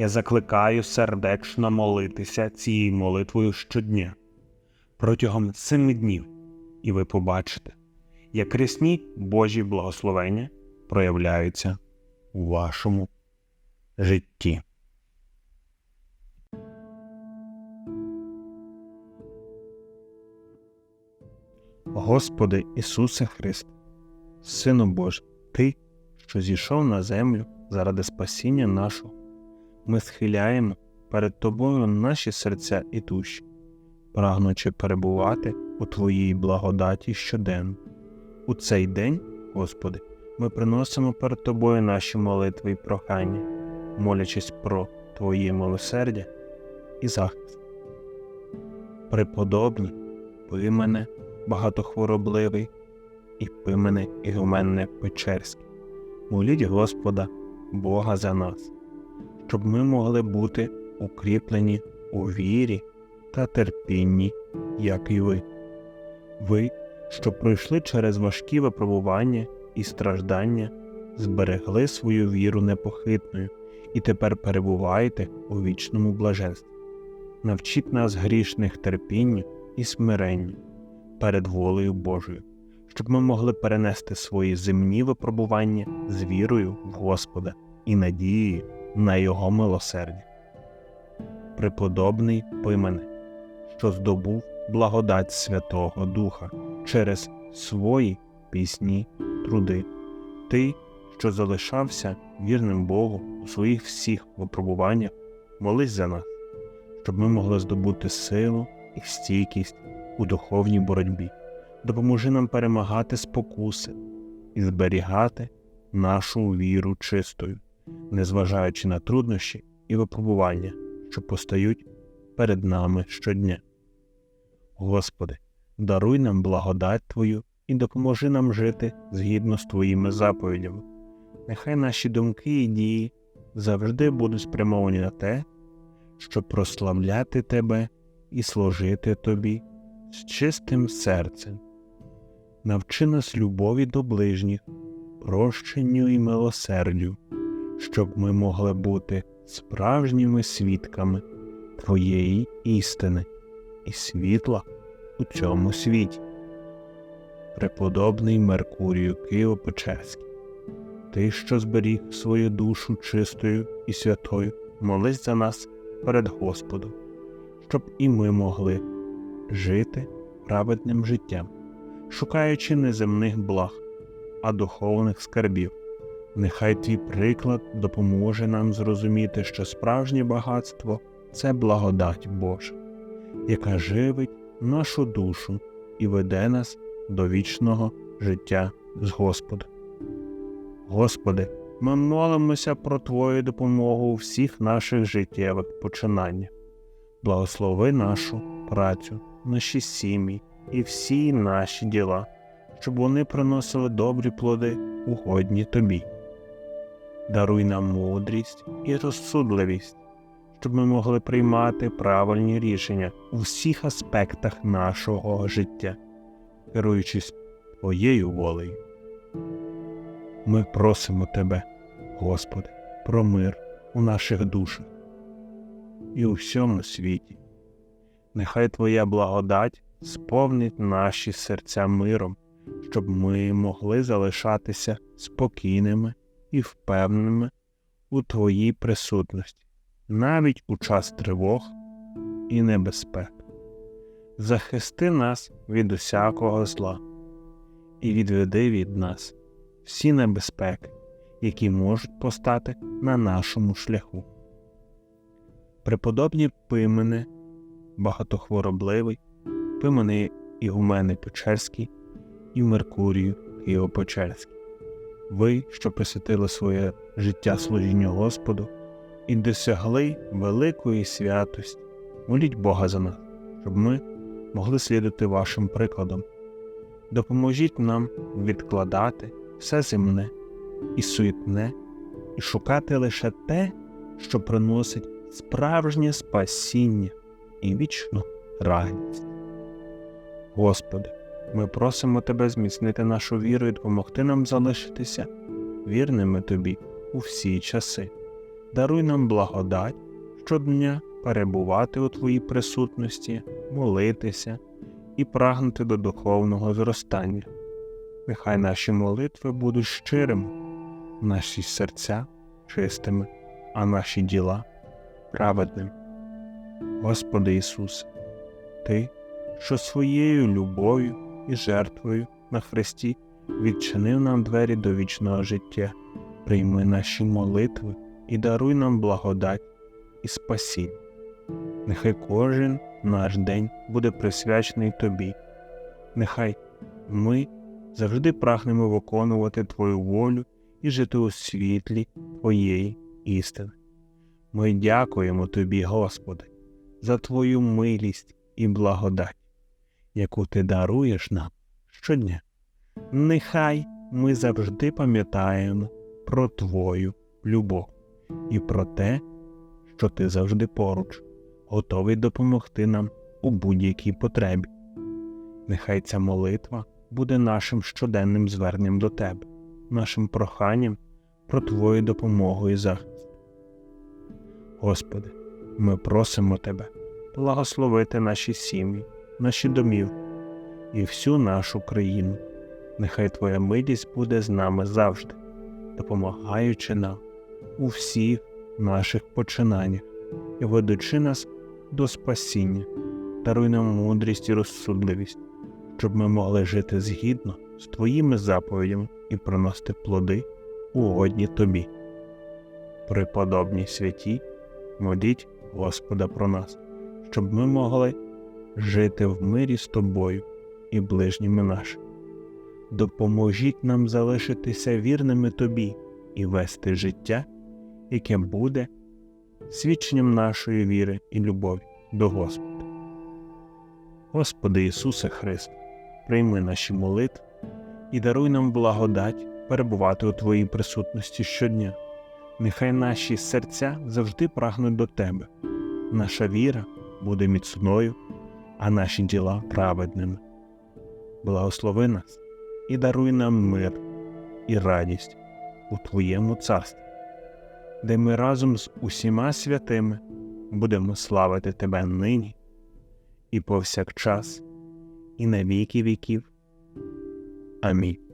Я закликаю сердечно молитися цією молитвою щодня протягом семи днів, і ви побачите, як рясні Божі благословення проявляються у вашому житті. Господи Ісусе Христ, Сину Божий, Ти, що зійшов на землю заради спасіння нашого, ми схиляємо перед Тобою наші серця і душі, прагнучи перебувати у Твоїй благодаті щоденно. У цей день, Господи, ми приносимо перед Тобою наші молитви і прохання, молячись про Твоє милосердя і захист. Преподобні, пи мене, багатохворобливий, і пи мене ігуменне Печерський, моліть Господа, Бога за нас, щоб ми могли бути укріплені у вірі та терпінні, як і ви. Ви, що пройшли через важкі випробування і страждання, зберегли свою віру непохитною і тепер перебуваєте у вічному блаженстві. Навчіть нас грішних терпінню і смиренню перед волею Божою, щоб ми могли перенести свої земні випробування з вірою в Господа і надією на Його милосердя. Преподобний поймене, що здобув благодать Святого Духа через свої пісні, труди, ти, що залишався вірним Богу у своїх всіх випробуваннях, молись за нас, щоб ми могли здобути силу і стійкість у духовній боротьбі. Допоможи нам перемагати спокуси і зберігати нашу віру чистою, незважаючи на труднощі і випробування, що постають перед нами щодня. Господи, даруй нам благодать Твою і допоможи нам жити згідно з Твоїми заповідями. Нехай наші думки і дії завжди будуть спрямовані на те, щоб прославляти Тебе і служити Тобі з чистим серцем. Навчи нас любові до ближніх, прощенню і милосердю, щоб ми могли бути справжніми свідками Твоєї істини і світла у цьому світі. Преподобний Меркурію Києво-Печерський, Ти, що зберіг свою душу чистою і святою, молись за нас перед Господом, щоб і ми могли жити праведним життям, шукаючи не земних благ, а духовних скарбів. Нехай твій приклад допоможе нам зрозуміти, що справжнє багатство це благодать Божа, яка живить нашу душу і веде нас до вічного життя з Господом. Господи, ми молимося про Твою допомогу у всіх наших життєвих починаннях. Благослови нашу працю, наші сім'ї і всі наші діла, щоб вони приносили добрі плоди, угодні Тобі. Даруй нам мудрість і розсудливість, щоб ми могли приймати правильні рішення у всіх аспектах нашого життя, керуючись Твоєю волею. Ми просимо Тебе, Господи, про мир у наших душах і у всьому світі. Нехай Твоя благодать сповнить наші серця миром, щоб ми могли залишатися спокійними і впевненими у Твоїй присутності, навіть у час тривог і небезпек. Захисти нас від усякого зла і відведи від нас всі небезпеки, які можуть постати на нашому шляху. Преподобні Пимене, багатохворобливий, Пимене Ігумени Печерський і Меркурію Києво-Печерський. Ви, що присвятили своє життя служінню Господу і досягли великої святості, моліть Бога за нас, щоб ми могли слідувати вашим прикладом. Допоможіть нам відкладати все земне і суетне, і шукати лише те, що приносить справжнє спасіння і вічну радість. Господи, ми просимо Тебе зміцнити нашу віру і допомогти нам залишитися вірними Тобі у всі часи. Даруй нам благодать щодня перебувати у Твоїй присутності, молитися і прагнути до духовного зростання. Нехай наші молитви будуть щирими, наші серця чистими, а наші діла праведними. Господи Ісусе, Ти, що своєю любов'ю і жертвою на Христі відчинив нам двері до вічного життя, прийми наші молитви і даруй нам благодать і спасіння. Нехай кожен наш день буде присвячений Тобі, нехай ми завжди прагнемо виконувати Твою волю і жити у світлі Твоєї істини. Ми дякуємо Тобі, Господи, за Твою милість і благодать, яку Ти даруєш нам щодня. Нехай ми завжди пам'ятаємо про Твою любов і про те, що Ти завжди поруч, готовий допомогти нам у будь-якій потребі. Нехай ця молитва буде нашим щоденним зверненням до Тебе, нашим проханням про Твою допомогу і захист. Господи, ми просимо Тебе благословити наші сім'ї, наші домівки і всю нашу країну. Нехай Твоя милість буде з нами завжди, допомагаючи нам у всіх наших починаннях і ведучи нас до спасіння, даруй нам мудрість і розсудливість, щоб ми могли жити згідно з Твоїми заповідями і приносити плоди угодні Тобі. Преподобні святі, моліть Господа про нас, щоб ми могли жити в мирі з тобою і ближніми нашими. Допоможіть нам залишитися вірними тобі і вести життя, яке буде свідченням нашої віри і любові до Господа. Господи Ісусе Христе, прийми наші молитви і даруй нам благодать перебувати у Твоїй присутності щодня. Нехай наші серця завжди прагнуть до Тебе, наша віра буде міцною, а наші діла праведними. Благослови нас і даруй нам мир і радість у Твоєму царстві, де ми разом з усіма святими будемо славити Тебе нині і повсякчас, і на віки віків. Амінь.